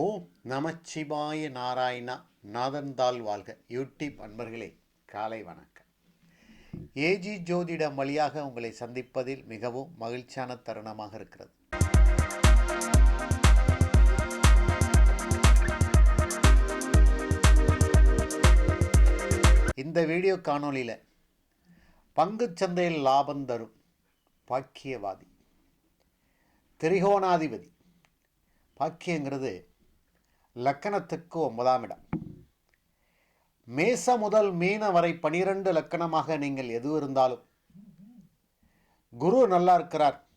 ஓம் நமச்சிவாய நாராயணா நாதன்தாள் வாழ்க. யூடியூப் அன்பர்களே காலை வணக்கம். ஏஜி ஜோதிடம் வழியாக உங்களை சந்திப்பதில் மிகவும் மகிழ்ச்சியான தருணமாக இருக்கிறது. இந்த வீடியோ காணொலியில் பங்குச்சந்தையில் லாபம் தரும் பாக்கியவாதி திரிகோணாதிபதி. பாக்கியங்கிறது லக்கணத்துக்கு ஒன்பதாம் இடம். மேச முதல் மீன வரை பனிரெண்டு லக்கணமாக நீங்கள் எது இருந்தாலும். குரு நல்லா இருக்கிறார்.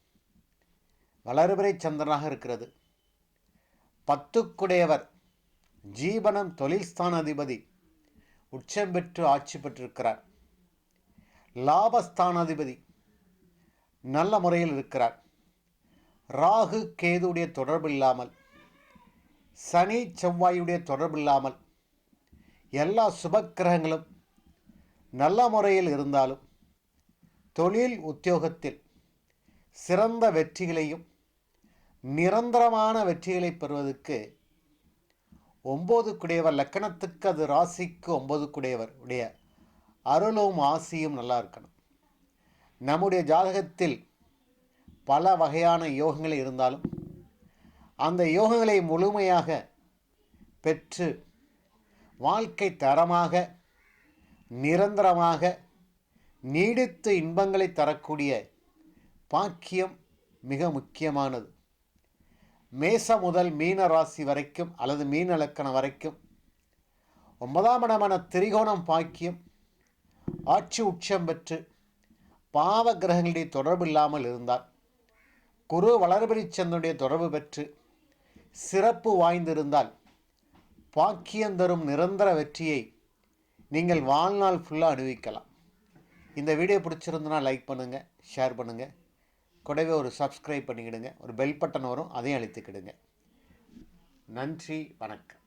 வளர்பிறை சந்திரனாக இருக்கிறது. பத்துக்குடையவர். ஜீவனம் தொழில் ஸ்தானாதிபதி. உச்சம் பெற்று ஆட்சி பெற்றிருக்கிறார். லாபஸ்தானாதிபதி. நல்ல முறையில் இருக்கிறார். ராகு கேதுடைய தொடர்பு இல்லாமல் சனி செவ்வாயுடைய தொடர்பு இல்லாமல் எல்லா சுபக்கிரகங்களும் நல்ல முறையில் இருந்தாலும் தொழில் உத்தியோகத்தில் சிறந்த வெற்றிகளையும் நிரந்தரமான வெற்றிகளை பெறுவதற்கு ஒம்பது குடையவர். லக்கணத்துக்கு அது ராசிக்கு ஒன்பது குடையவர். உடைய அருளும் ஆசியும் நல்லா இருக்கணும். நம்முடைய ஜாதகத்தில் பல வகையான யோகங்கள் இருந்தாலும் அந்த யோகங்களை முழுமையாக பெற்று வாழ்க்கை தரமாக நிரந்தரமாக நீடித்து இன்பங்களை தரக்கூடிய பாக்கியம் மிக முக்கியமானது. மேச முதல் மீன ராசி வரைக்கும் அல்லது மீன இலக்கணம் வரைக்கும் ஒன்பதாம் இடமான திரிகோணம் பாக்கியம் ஆட்சி உச்சம் பெற்று பாவ கிரகங்களுடைய தொடர்பு இல்லாமல் இருந்தார் குரு வளர்பிரிச்சந்தனுடைய தொடர்பு பெற்று சிறப்பு வாய்ந்திருந்தால் பாக்கியம் தரும் நிரந்தர வெற்றியை நீங்கள் வாழ்நாள் ஃபுல்லாக அனுபவிக்கலாம். இந்த வீடியோ பிடிச்சிருந்தனா லைக் பண்ணுங்கள் ஷேர் பண்ணுங்கள் கூடவே ஒரு சப்ஸ்கிரைப் பண்ணிக்கிடுங்க ஒரு பெல் பட்டன் வரும் அதையும் அழுத்திக்கிடுங்க. நன்றி வணக்கம்.